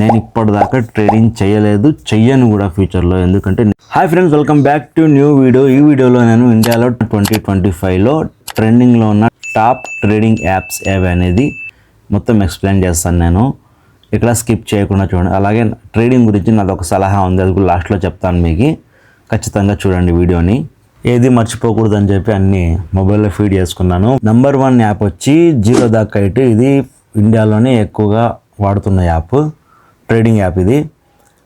నేను ఇప్పటిదాకా ట్రేడింగ్ చేయలేదు చెయ్యను కూడా ఫ్యూచర్లో. ఎందుకంటే hi friends welcome back to new video. ఈ వీడియోలో నేను ఇండియాలో ట్వంటీ ట్వంటీ ఫైవ్లో ట్రెండింగ్లో ఉన్న టాప్ ట్రేడింగ్ యాప్స్ ఏవి అనేది మొత్తం ఎక్స్ప్లెయిన్ చేస్తాను నేను. ఇక్కడ స్కిప్ చేయకుండా చూడండి. అలాగే ట్రేడింగ్ గురించి నాది ఒక సలహా ఉంది అది కూడా లాస్ట్లో చెప్తాను మీకు. ఖచ్చితంగా చూడండి వీడియోని. ఏది మర్చిపోకూడదు అని చెప్పి అన్ని మొబైల్లో ఫీడ్ చేసుకున్నాను. నంబర్ వన్ యాప్ వచ్చి జీరో దాకా అయితే ఇది ఇండియాలోనే ఎక్కువగా వాడుతున్న యాప్. ట్రేడింగ్ యాప్ ఇది.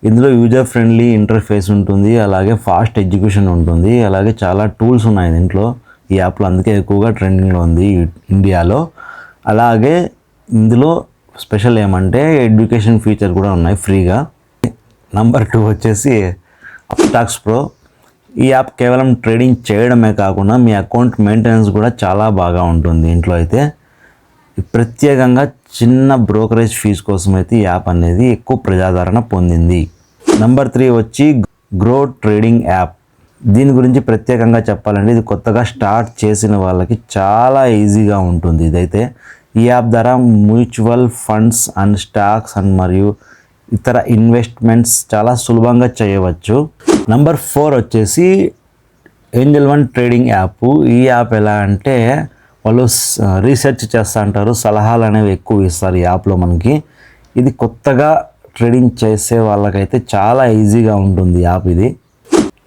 ఇందులో యూజర్ ఫ్రెండ్లీ ఇంటర్ఫేస్ ఉంటుంది అలాగే ఫాస్ట్ ఎడ్యుకేషన్ ఉంటుంది అలాగే చాలా టూల్స్ ఉన్నాయి దీంట్లో. ఈ యాప్లో అందుకే ఎక్కువగా ట్రెండింగ్లో ఉంది ఇండియాలో. అలాగే ఇందులో స్పెషల్ ఏమంటే ఎడ్యుకేషన్ ఫీచర్ కూడా ఉన్నాయి ఫ్రీగా నంబర్ టూ వచ్చేసి అప్టాక్స్ ప్రో ఈ యాప్ కేవలం ట్రేడింగ్ చేయడమే కాకుండా మీ అకౌంట్ మెయింటెనెన్స్ కూడా చాలా బాగా ఉంటుంది ఇంట్లో అయితే. ప్రత్యేకంగా చిన్న బ్రోకరేజ్ ఫీజు కోసం అయితే ఈ యాప్ అనేది ఎక్కువ ప్రజాదరణ పొందింది. నంబర్ త్రీ వచ్చి గ్రో ట్రేడింగ్ యాప్ దీని గురించి ప్రత్యేకంగా చెప్పాలంటే ఇది కొత్తగా స్టార్ట్ చేసిన వాళ్ళకి చాలా ఈజీగా ఉంటుంది. ఇదైతే ఈ యాప్ ద్వారా mutual funds and stocks and మరియు ఇతర ఇన్వెస్ట్మెంట్స్ చాలా సులభంగా చేయవచ్చు. నంబర్ ఫోర్ వచ్చేసి ఏంజల్ వన్ ట్రేడింగ్ యాప్ ఈ యాప్ ఎలా అంటే వాళ్ళు రీసెర్చ్ చేస్తూ అంటారు సలహాలు అనేవి ఎక్కువ ఇస్తారు ఈ యాప్లో మనకి. ఇది కొత్తగా ట్రేడింగ్ చేసే వాళ్ళకైతే చాలా ఈజీగా ఉంటుంది యాప్ ఇది.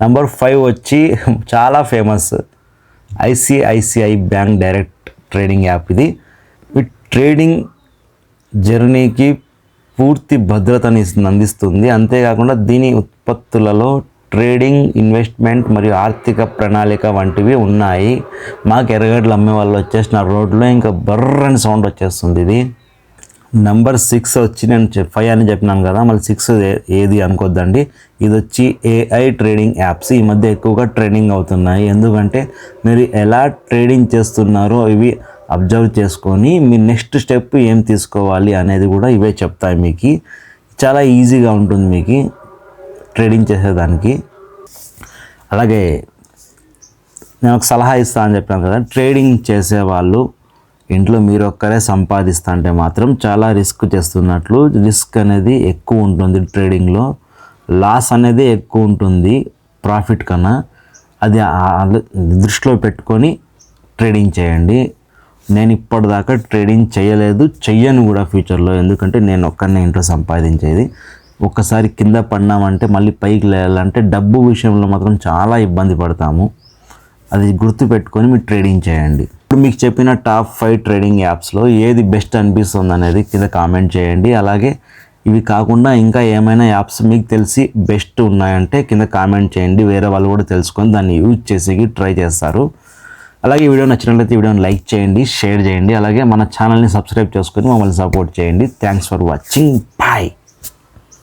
నెంబర్ ఫైవ్ వచ్చి చాలా famous ICICI bank direct trading app ఇది. ఈ ట్రేడింగ్ జర్నీకి పూర్తి భద్రతని అందిస్తుంది. అంతేకాకుండా దీని ఉత్పత్తులలో ట్రేడింగ్ ఇన్వెస్ట్మెంట్ మరియు ఆర్థిక ప్రణాళిక వంటివి ఉన్నాయి. మాకు ఎర్రగడ్డలు అమ్మే వాళ్ళు వచ్చేసిన రోడ్లో ఇంకా బర్రని సౌండ్ వచ్చేస్తుంది ఇది. నంబర్ సిక్స్ వచ్చి నేను ఫైవ్ అని చెప్పినాను కదా మళ్ళీ సిక్స్ ఏది అనుకోద్దండి. ఇది వచ్చి ఏఐ ట్రేడింగ్ యాప్స్ ఈ మధ్య ఎక్కువగా ట్రేడింగ్ అవుతున్నాయి. ఎందుకంటే మీరు ఎలా ట్రేడింగ్ చేస్తున్నారో ఇవి అబ్జర్వ్ చేసుకొని మీ నెక్స్ట్ స్టెప్ ఏం తీసుకోవాలి అనేది కూడా ఇవే చెప్తాయి మీకు. చాలా ఈజీగా ఉంటుంది మీకు. ట్రేడింగ్ చేసేదానికి. అలాగే నేను ఒక సలహా ఇస్తా అని చెప్పాను కదా ట్రేడింగ్ చేసేవాళ్ళు ఇంట్లో మీరు ఒక్కరే సంపాదిస్తా అంటే మాత్రం చాలా రిస్క్ చేస్తున్నట్లు. రిస్క్ అనేది ఎక్కువ ఉంటుంది ట్రేడింగ్లో లాస్ అనేది ఎక్కువ ఉంటుంది ప్రాఫిట్ కన్నా. అది దృష్టిలో పెట్టుకొని ట్రేడింగ్ చేయండి. నేను ఇప్పటిదాకా ట్రేడింగ్ చేయలేదు చెయ్యను కూడా ఫ్యూచర్లో ఎందుకంటే నేను ఒక్కనే ఇంట్లో సంపాదించేది. ఒక్కసారి కింద పడినామంటే మళ్ళీ పైకి లేయాలంటే డబ్బు విషయంలో మాత్రం చాలా ఇబ్బంది పడతాము. అది గుర్తుపెట్టుకొని మీరు ట్రేడింగ్ చేయండి. ఇప్పుడు మీకు చెప్పిన టాప్ ఫైవ్ ట్రేడింగ్ యాప్స్లో ఏది బెస్ట్ అనిపిస్తుంది అనేది కింద కామెంట్ చేయండి. అలాగే ఇవి కాకుండా ఇంకా ఏమైనా యాప్స్ మీకు తెలిసి బెస్ట్ ఉన్నాయంటే కింద కామెంట్ చేయండి. వేరే వాళ్ళు కూడా తెలుసుకొని దాన్ని యూజ్ చేసి ట్రై చేస్తారు. అలాగే వీడియో నచ్చినట్లయితే వీడియోని లైక్ చేయండి షేర్ చేయండి. అలాగే మన ఛానల్ని సబ్స్క్రైబ్ చేసుకొని మమ్మల్ని సపోర్ట్ చేయండి. Thanks for watching. బాయ్.